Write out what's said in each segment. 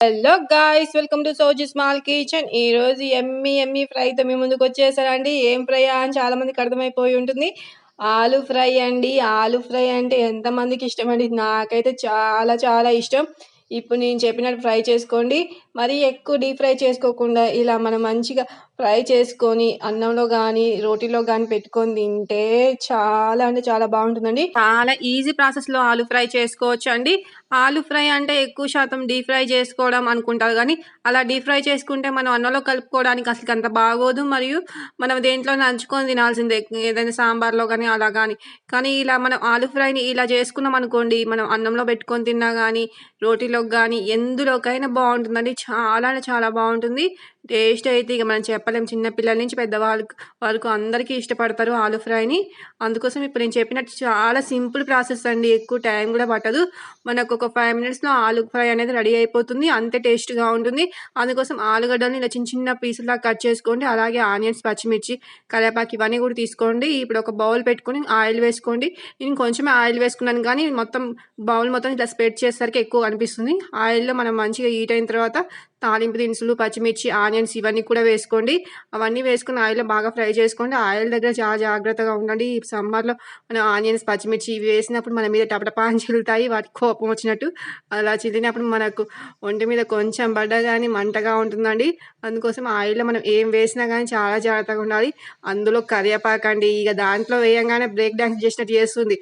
Hello guys welcome to Soji small kitchen. ఈ రోజు ఎమ్మి ఎమ్మి ఫ్రైతో మీ ముందుకు వచ్చేసారండి ఏం ఫ్రై అని చాలా మందికి అర్థమైపోయి ఉంటుంది. ఆలు ఫ్రై అండి. ఆలు ఫ్రై అంటే ఎంతమందికి ఇష్టం అండి? నాకైతే చాలా చాలా ఇష్టం. ఇప్పుడు నేను చెప్పినట్టు ఫ్రై చేసుకోండి. మరీ ఎక్కువ డీప్ ఫ్రై చేసుకోకుండా ఇలా మనం మంచిగా ఫ్రై చేసుకొని అన్నంలో కానీ రోటీలో కానీ పెట్టుకొని తింటే చాలా అంటే చాలా బాగుంటుందండి. చాలా ఈజీ ప్రాసెస్లో ఆలు ఫ్రై చేసుకోవచ్చు అండి ఆలు ఫ్రై అంటే ఎక్కువ శాతం డీప్ ఫ్రై చేసుకోవడం అనుకుంటారు కానీ అలా డీప్ ఫ్రై చేసుకుంటే మనం అన్నంలో కలుపుకోవడానికి అసలు అంత బాగోదు. మరియు మనం దేంట్లో నంచుకొని తినాల్సిందే ఏదైనా సాంబార్లో కానీ అలా కానీ కానీ ఇలా మనం ఆలు ఫ్రైని ఇలా చేసుకున్నాం అనుకోండి మనం అన్నంలో పెట్టుకొని తిన్నా కానీ రోటీలోకి కానీ ఎందులోకైనా బాగుంటుందండి. చాలా అంటే చాలా బాగుంటుంది. టేస్ట్ అయితే ఇక మనం చెప్పలేం. చిన్న పిల్లల నుంచి పెద్దవాళ్ళ వరకు అందరికీ ఇష్టపడతారు ఆలు ఫ్రైని. అందుకోసం ఇప్పుడు నేను చెప్పినట్టు చాలా సింపుల్ ప్రాసెస్ అండి. ఎక్కువ టైం కూడా పట్టదు. మనకు ఒక ఫైవ్ మినిట్స్లో ఆలు ఫ్రై అనేది రెడీ అయిపోతుంది. అంతే టేస్ట్గా ఉంటుంది. అందుకోసం ఆలుగడ్డలను ఇలా చిన్న చిన్న పీసులా కట్ చేసుకోండి. అలాగే ఆనియన్స్ పచ్చిమిర్చి కరేపాకు ఇవన్నీ కూడా తీసుకోండి. ఇప్పుడు ఒక బౌల్ పెట్టుకొని ఆయిల్ వేసుకోండి. నేను కొంచెమే ఆయిల్ వేసుకున్నాను కానీ మొత్తం బౌల్ మొత్తం ఇట్లా స్ప్రెడ్ చేసేసరికి ఎక్కువ అనిపిస్తుంది. ఆయిల్లో మనం మంచిగా హీట్ అయిన తర్వాత తాలింపు దినుసులు పచ్చిమిర్చి ఆనియన్స్ ఇవన్నీ కూడా వేసుకోండి. అవన్నీ వేసుకుని ఆయిల్లో బాగా ఫ్రై చేసుకోండి. ఆయిల్ దగ్గర చాలా జాగ్రత్తగా ఉండండి. ఈ సమ్మర్లో మనం ఆనియన్స్ పచ్చిమిర్చి ఇవి వేసినప్పుడు మన మీద టపటపా చిల్లుతాయి. వాటికి కోపం వచ్చినట్టు అలా చిల్లినప్పుడు మనకు ఒంటి మీద కొంచెం పడ్డా కానీ మంటగా ఉంటుందండి. అందుకోసం ఆయిల్లో మనం ఏం వేసినా కానీ చాలా జాగ్రత్తగా ఉండాలి. అందులో కరివేపాకు అండి. ఇక దాంట్లో వేయంగానే బ్రేక్ డ్యాన్స్ చేసినట్టు చేస్తుంది.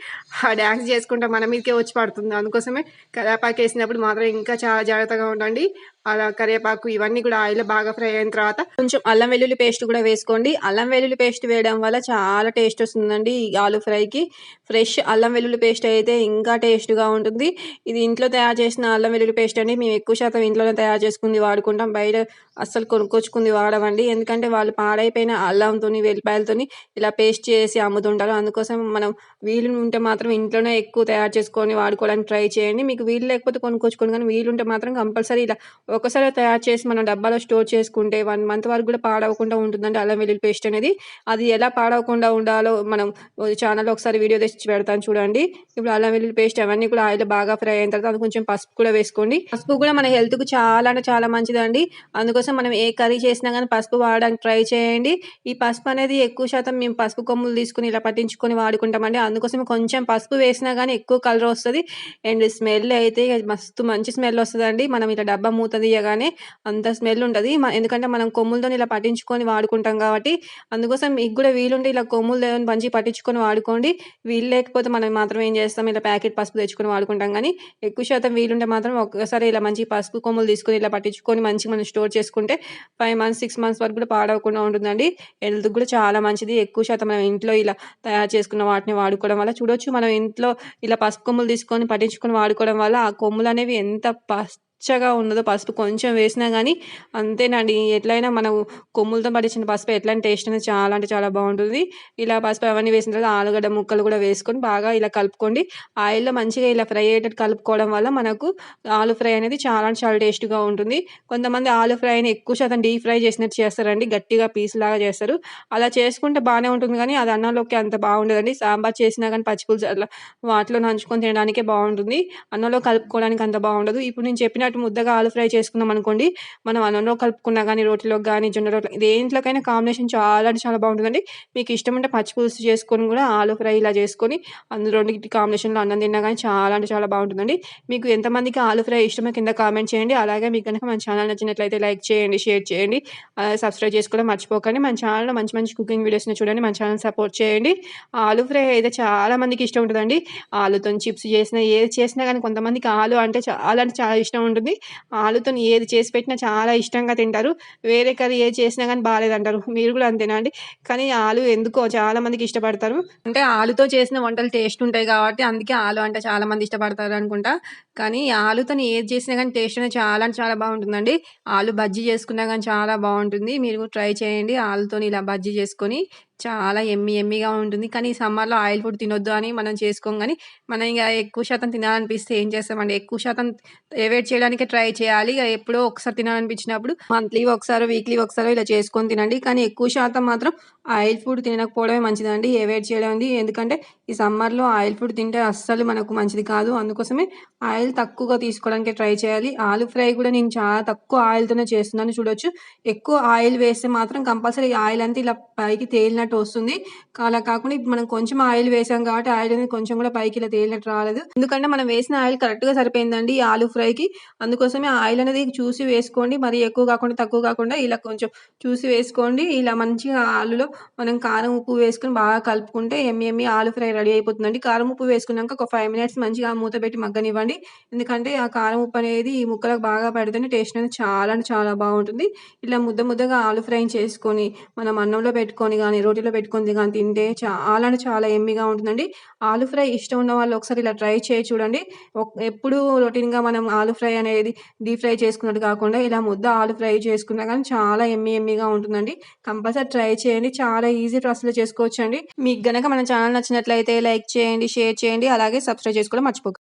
ఆ డ్యాన్స్ చేసుకుంటే మన మీదకే వచ్చి పడుతుంది. అందుకోసమే కరివేపాకు వేసినప్పుడు మాత్రం ఇంకా చాలా జాగ్రత్తగా ఉండండి. అలా కరివేపాకు ఇవన్నీ కూడా ఆయిల్ బాగా ఫ్రై అయిన తర్వాత కొంచెం అల్లం వెల్లుల్లి పేస్ట్ కూడా వేసుకోండి. అల్లం వెల్లుల్లి పేస్ట్ వేయడం వల్ల చాలా టేస్ట్ వస్తుందండి ఈ ఆలు ఫ్రైకి. ఫ్రెష్ అల్లం వెల్లుల్లి పేస్ట్ అయితే ఇంకా టేస్ట్గా ఉంటుంది. ఇది ఇంట్లో తయారు చేసిన అల్లం వెల్లుల్లి పేస్ట్ అండి. మేము ఎక్కువ శాతం ఇంట్లోనే తయారు చేసుకుంది వాడుకుంటాం. బయట అస్సలు కొనుక్కొచ్చుకుంది వాడమండి. ఎందుకంటే వాళ్ళు పాడైపోయిన అల్లంతో వెల్లిపాయలతో ఇలా పేస్ట్ చేసి అమ్ముతుంటారు. అందుకోసం మనం వీలు ఉంటే మాత్రం ఇంట్లోనే ఎక్కువ తయారు చేసుకొని వాడుకోవడానికి ట్రై చేయండి. మీకు వీలు లేకపోతే కొనుక్కొచ్చుకోండి. కానీ వీలుంటే మాత్రం కంపల్సరీ ఇలా ఒకసారి తయారు చేసి మనం డబ్బాలో స్టోర్ చేసుకుంటే వన్ మంత్ వరకు కూడా పాడవకుండా ఉంటుందండి అల్లం వెల్లుల్లి పేస్ట్ అనేది. అది ఎలా పాడవకుండా ఉండాలో మనం ఛానల్లో ఒకసారి వీడియో తెచ్చి పెడతాను చూడండి. ఇప్పుడు అల్లం వెల్లుల్లి పేస్ట్ అవన్నీ కూడా ఆయిల్ బాగా ఫ్రై అయిన తర్వాత అది కొంచెం పసుపు కూడా వేసుకోండి. పసుపు కూడా మన హెల్త్కు చాలా అంటే చాలా మంచిదండి. అందుకోసం మనం ఏ కర్రీ చేసినా కానీ పసుపు వాడడానికి ట్రై చేయండి. ఈ పసుపు అనేది ఎక్కువ శాతం మేము పసుపు కొమ్ములు తీసుకుని ఇలా పట్టించుకొని వాడుకుంటామండి. అందుకోసం కొంచెం పసుపు వేసినా కానీ ఎక్కువ కలర్ వస్తుంది. అండ్ స్మెల్ అయితే మస్తు మంచి స్మెల్ వస్తుందండి. మనం ఇలా డబ్బా మూత తీయగానే అంత స్మెల్ ఉంటుంది. ఎందుకంటే మనం కొమ్ములతో ఇలా పట్టించుకొని వాడుకుంటాం కాబట్టి అందుకోసం మీకు కూడా వీలుంటే ఇలా కొమ్ములు మంచి పట్టించుకొని వాడుకోండి. వీలు లేకపోతే మనం మాత్రం ఏం చేస్తాం? ఇలా ప్యాకెట్ పసుపు తెచ్చుకొని వాడుకుంటాం కానీ ఎక్కువ శాతం వీలుంటే మాత్రం ఒక్కసారి ఇలా మంచి పసుపు కొమ్ములు తీసుకొని ఇలా పట్టించుకొని మంచి మనం స్టోర్ చేసుకుంటే ఫైవ్ మంత్స్ సిక్స్ మంత్స్ వరకు కూడా పాడవకుండా ఉంటుందండి. హెల్త్ కూడా చాలా మంచిది. ఎక్కువ శాతం మనం ఇంట్లో ఇలా తయారు చేసుకున్న వాటిని వాడుకోవడం వల్ల చూడొచ్చు. మనం ఇంట్లో ఇలా పసుపు కొమ్ములు తీసుకొని పట్టించుకొని వాడుకోవడం వల్ల ఆ కొమ్ములు అనేవి ఎంత పస్ పచ్చగా ఉండదు పసుపు కొంచెం వేసినా కానీ అంతేనండి. ఎట్లయినా మనం కొమ్ములతో పట్టించిన పసుపు ఎట్లాంటి టేస్ట్ అనేది చాలా అంటే చాలా బాగుంటుంది. ఇలా పసుపు అవన్నీ వేసిన తర్వాత ఆలుగడ్డ ముక్కలు కూడా వేసుకొని బాగా ఇలా కలుపుకోండి. ఆయిల్లో మంచిగా ఇలా ఫ్రై అయ్యేటట్టు కలుపుకోవడం వల్ల మనకు ఆలు ఫ్రై అనేది చాలా అంటే చాలా టేస్ట్గా ఉంటుంది. కొంతమంది ఆలు ఫ్రైని ఎక్కువ శాతం డీప్ ఫ్రై చేసినట్టు చేస్తారండి. గట్టిగా పీస్ లాగా చేస్తారు. అలా చేసుకుంటే బాగానే ఉంటుంది కానీ అది అన్నంలోకి అంత బాగుండదండి. సాంబార్ చేసినా కానీ పచ్చిపులుసు అట్లా వాటిలో నంచుకొని తినడానికే బాగుంటుంది. అన్నంలో కలుపుకోవడానికి అంత బాగుండదు. ఇప్పుడు నేను చెప్పిన చెప్పినట్టు ముద్దగా ఆలు ఫ్రై చేసుకున్నాం అనుకోండి. మనం అన్నంలో కలుపుకున్నా కానీ రోటీలోకి కానీ జొన్న రోట్లో దేంట్లోకైనా కాంబినేషన్ చాలా అంటే చాలా బాగుంటుందండి. మీకు ఇష్టం ఉంటే పచ్చి పులుసు చేసుకొని కూడా ఆలు ఫ్రై ఇలా చేసుకొని అందులో రెండు కాంబినేషన్లో అన్నం తిన్నా కానీ చాలా అంటే చాలా బాగుంటుందండి. మీకు ఎంతమందికి ఆలు ఫ్రై ఇష్టమో కింద కామెంట్ చేయండి. అలాగే మీకు కనుక మన ఛానల్ నచ్చినట్లయితే లైక్ చేయండి షేర్ చేయండి. సబ్స్క్రైబ్ చేసుకోవడం మర్చిపోకండి. మన ఛానల్లో మంచి మంచి కుకింగ్ వీడియోస్ని చూడండి. మన ఛానల్ సపోర్ట్ చేయండి. ఆలు ఫ్రై అయితే చాలా మందికి ఇష్టం ఉంటుందండి. ఆలుతో చిప్స్ చేసినా ఏది చేసినా కానీ కొంతమందికి ఆలు అంటే చాలా అంటే చాలా ఇష్టం ఉంటుంది ఆలుతో ఏది చేసి పెట్టినా చాలా ఇష్టంగా తింటారు. వేరే కర్రీ ఏది చేసినా కానీ బాగాలేదంటారు. మీరు కూడా అంతేనా అండి? కానీ ఆలు ఎందుకో చాలా మందికి ఇష్టపడతారు. అంటే ఆలుతో చేసిన వంటలు టేస్ట్ ఉంటాయి కాబట్టి అందుకే ఆలు అంటే చాలా మంది ఇష్టపడతారు అనుకుంటా. కానీ ఆలుతో ఏది చేసినా కానీ టేస్ట్ అనేది చాలా అంటే చాలా బాగుంటుందండి. ఆలు బజ్జీ చేసుకున్నా కానీ చాలా బాగుంటుంది. మీరు ట్రై చేయండి. ఆలుతో ఇలా బజ్జీ చేసుకొని చాలా యమ్మీ యమ్మీగా ఉంటుంది. కానీ ఈ సమ్మర్‌లో ఆయిల్ ఫుడ్ తినొద్దు అని మనం చేసుకోం గానీ, మనం ఇంగ ఎక్కువ శాతం తినాలనిపిస్తే ఏం చేస్తామండి, ఎక్కువ శాతం ఎవాయిడ్ చేయడానికే ట్రై చేయాలి. ఇగ ఎప్పుడో ఒకసారి తినాలనిపించినప్పుడు మంత్లీ ఒకసారో, వీక్లీ ఒకసారో ఇలా చేసుకొని తినండి. కానీ ఎక్కువ శాతం మాత్రం ఆయిల్ ఫుడ్ తినకపోవడమే మంచిదండి. ఎవాయిడ్ చేయడం ఎందుకంటే ఈ సమ్మర్‌లో ఆయిల్ ఫుడ్ తింటే అస్సలు మనకు మంచిది కాదు. అందుకోసమే ఆయిల్ తక్కువగా తీసుకోవడానికే ట్రై చేయాలి. ఆలు ఫ్రై కూడా నేను చాలా తక్కువ ఆయిల్‌తోనే చేస్తున్నాను చూడొచ్చు. ఎక్కువ ఆయిల్ వేస్తే మాత్రం కంపల్సరీ ఆయిల్ అంతా ఇలా పైకి తేలినట్టు వస్తుంది. అలా కాకుండా ఇప్పుడు మనం కొంచెం ఆయిల్ వేసాం కాబట్టి ఆయిల్ అనేది కొంచెం కూడా పైకి ఇలా తేలినట్టు రాలేదు. ఎందుకంటే మనం వేసిన ఆయిల్ కరెక్ట్‌గా సరిపోయిందండి ఈ ఆలు ఫ్రైకి. అందుకోసమే ఆయిల్ అనేది చూసి వేసుకోండి. మరి ఎక్కువ కాకుండా, తక్కువ కాకుండా ఇలా కొంచెం చూసి వేసుకోండి. ఇలా మంచిగా ఆలులో మనం కారం, ఉప్పు వేసుకొని బాగా కలుపుకుంటే ఎమ్మి ఎమ్మి ఆలు ఫ్రై రెడీ అయిపోతుందండి. కారం, ఉప్పు వేసుకున్నాక ఒక ఫైవ్ మినిట్స్ మంచిగా మూత పెట్టి మగ్గనివ్వండి. ఎందుకంటే ఆ కారం, ఉప్పు అనేది ఈ ముక్కలకు బాగా పడితేనే టేస్ట్ అనేది చాలా అంటే చాలా బాగుంటుంది. ఇలా ముద్ద ముద్దగా ఆలు ఫ్రై చేసుకొని మనం అన్నంలో పెట్టుకొని గానీ, రోటీలో పెట్టుకొని కానీ తింటే చాలా అంటే చాలా ఎమ్మిగా ఉంటుందండి. ఆలు ఫ్రై ఇష్టం ఉన్న వాళ్ళు ఒకసారి ఇలా ట్రై చేయి చూడండి. ఎప్పుడు ఎప్పుడూ రొటీన్‌గా మనం ఆలు ఫ్రై అనేది డీప్ ఫ్రై చేసుకున్నట్టు కాకుండా ఇలా ముద్ద ఆలు ఫ్రై చేసుకున్నా కానీ చాలా ఎమ్మి ఎమ్మిగా ఉంటుందండి. కంపల్సరీ ట్రై చేయండి. చాలా ఈజీ ప్రాసెస్‌లో చేసుకోవచ్చండి. మీకు గనక మన ఛానల్ నచ్చినట్లయితే లైక్ చేయండి, షేర్ చేయండి. అలాగే సబ్స్క్రైబ్ చేసుకోవడం మర్చిపోకండి.